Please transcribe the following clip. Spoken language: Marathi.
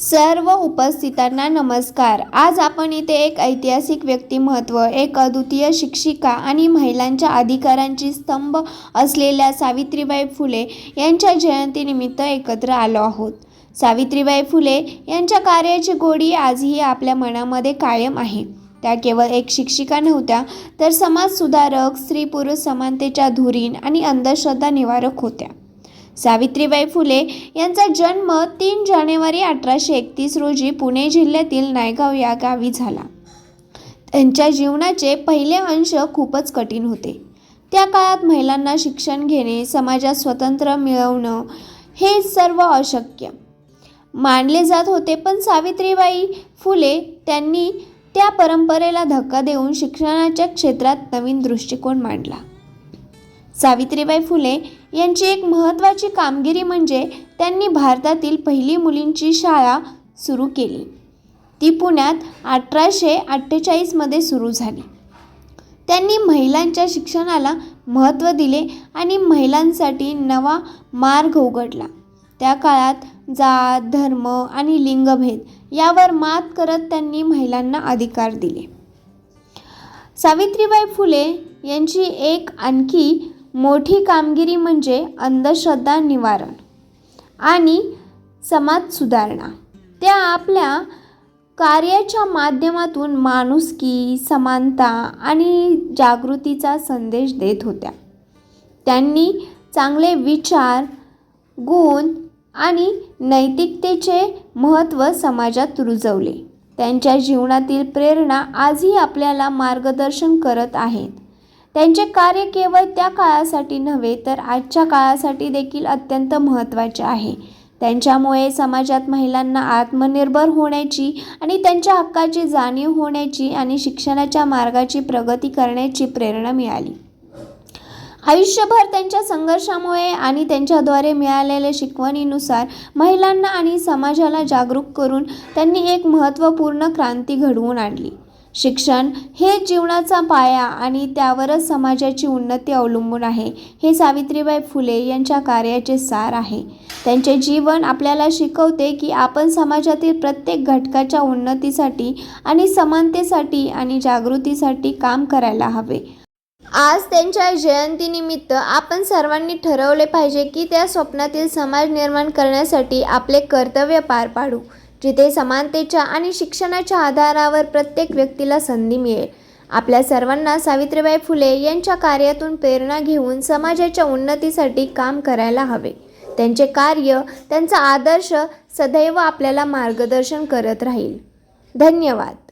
सर्व उपस्थितांना नमस्कार. आज आपण इथे एक ऐतिहासिक व्यक्तिमत्व एक अद्वितीय शिक्षिका आणि महिलांच्या अधिकारांची स्तंभ असलेल्या सावित्रीबाई फुले यांच्या जयंतीनिमित्त एकत्र आलो आहोत. सावित्रीबाई फुले यांच्या कार्याची गोडी आजही आपल्या मनामध्ये कायम आहे. त्या केवळ एक शिक्षिका नव्हत्या तर समाजसुधारक स्त्री पुरुष समानतेच्या धुरीण आणि अंधश्रद्धा निवारक होत्या. सावित्रीबाई फुले यांचा जन्म तीन जानेवारी अठराशे एकतीस रोजी पुणे जिल्ह्यातील नायगाव या गावी झाला. त्यांच्या जीवनाचे पहिले अंश खूपच कठीण होते. त्या काळात महिलांना शिक्षण घेणे समाजात स्वतंत्र मिळवणं हे सर्व अशक्य. मानले जात होते पण सावित्रीबाई फुले त्यांनी त्या परंपरेला धक्का देऊन शिक्षणाच्या क्षेत्रात नवीन दृष्टिकोन मांडला. सावित्रीबाई फुले यांची एक महत्त्वाची कामगिरी म्हणजे त्यांनी भारतातील पहिली मुलींची शाळा सुरू केली. ती पुण्यात अठराशे अठ्ठेचाळीसमध्ये सुरू झाली. त्यांनी महिलांच्या शिक्षणाला महत्त्व दिले आणि महिलांसाठी नवा मार्ग उघडला. त्या काळात जात धर्म आणि लिंगभेद यावर मात करत त्यांनी महिलांना अधिकार दिले. सावित्रीबाई फुले यांची एक आणखी मोठी कामगिरी म्हणजे अंधश्रद्धा निवारण आणि समाज सुधारणा. त्या आपल्या कार्याच्या माध्यमातून माणुसकी समानता आणि जागृतीचा संदेश देत होत्या. त्यांनी चांगले विचार गुण आणि नैतिकतेचे महत्त्व समाजात रुजवले. त्यांच्या जीवनातील प्रेरणा आजही आपल्याला मार्गदर्शन करत आहेत. त्यांचे कार्य केवळ त्या काळासाठी नव्हे तर आजच्या काळासाठी देखील अत्यंत महत्त्वाचे आहे. त्यांच्यामुळे समाजात महिलांना आत्मनिर्भर होण्याची आणि त्यांच्या हक्काची जाणीव होण्याची आणि शिक्षणाच्या मार्गाची प्रगती करण्याची प्रेरणा मिळाली. आयुष्यभर त्यांच्या संघर्षामुळे आणि त्यांच्याद्वारे मिळालेल्या शिकवणीनुसार महिलांना आणि समाजाला जागरूक करून त्यांनी एक महत्त्वपूर्ण क्रांती घडवून आणली. शिक्षण हे जीवनाचा पाया आणि त्यावरच समाजाची उन्नती अवलंबून आहे. हे सावित्रीबाई फुले यांच्या कार्याचे सार आहे. त्यांचे जीवन आपल्याला शिकवते की आपण समाजातील प्रत्येक घटकाच्या उन्नतीसाठी आणि समानतेसाठी आणि जागृतीसाठी काम करायला हवे. आज त्यांच्या जयंतीनिमित्त आपण सर्वांनी ठरवले पाहिजे की त्या स्वप्नातील समाज निर्माण करण्यासाठी आपले कर्तव्य पार पाडू. जिथे समानतेच्या आणि शिक्षणाच्या आधारावर प्रत्येक व्यक्तीला संधी मिळेल. आपल्या सर्वांना सावित्रीबाई फुले यांच्या कार्यातून प्रेरणा घेऊन समाजाच्या उन्नतीसाठी काम करायला हवे. त्यांचे कार्य त्यांचा आदर्श सदैव आपल्याला मार्गदर्शन करत राहील. धन्यवाद.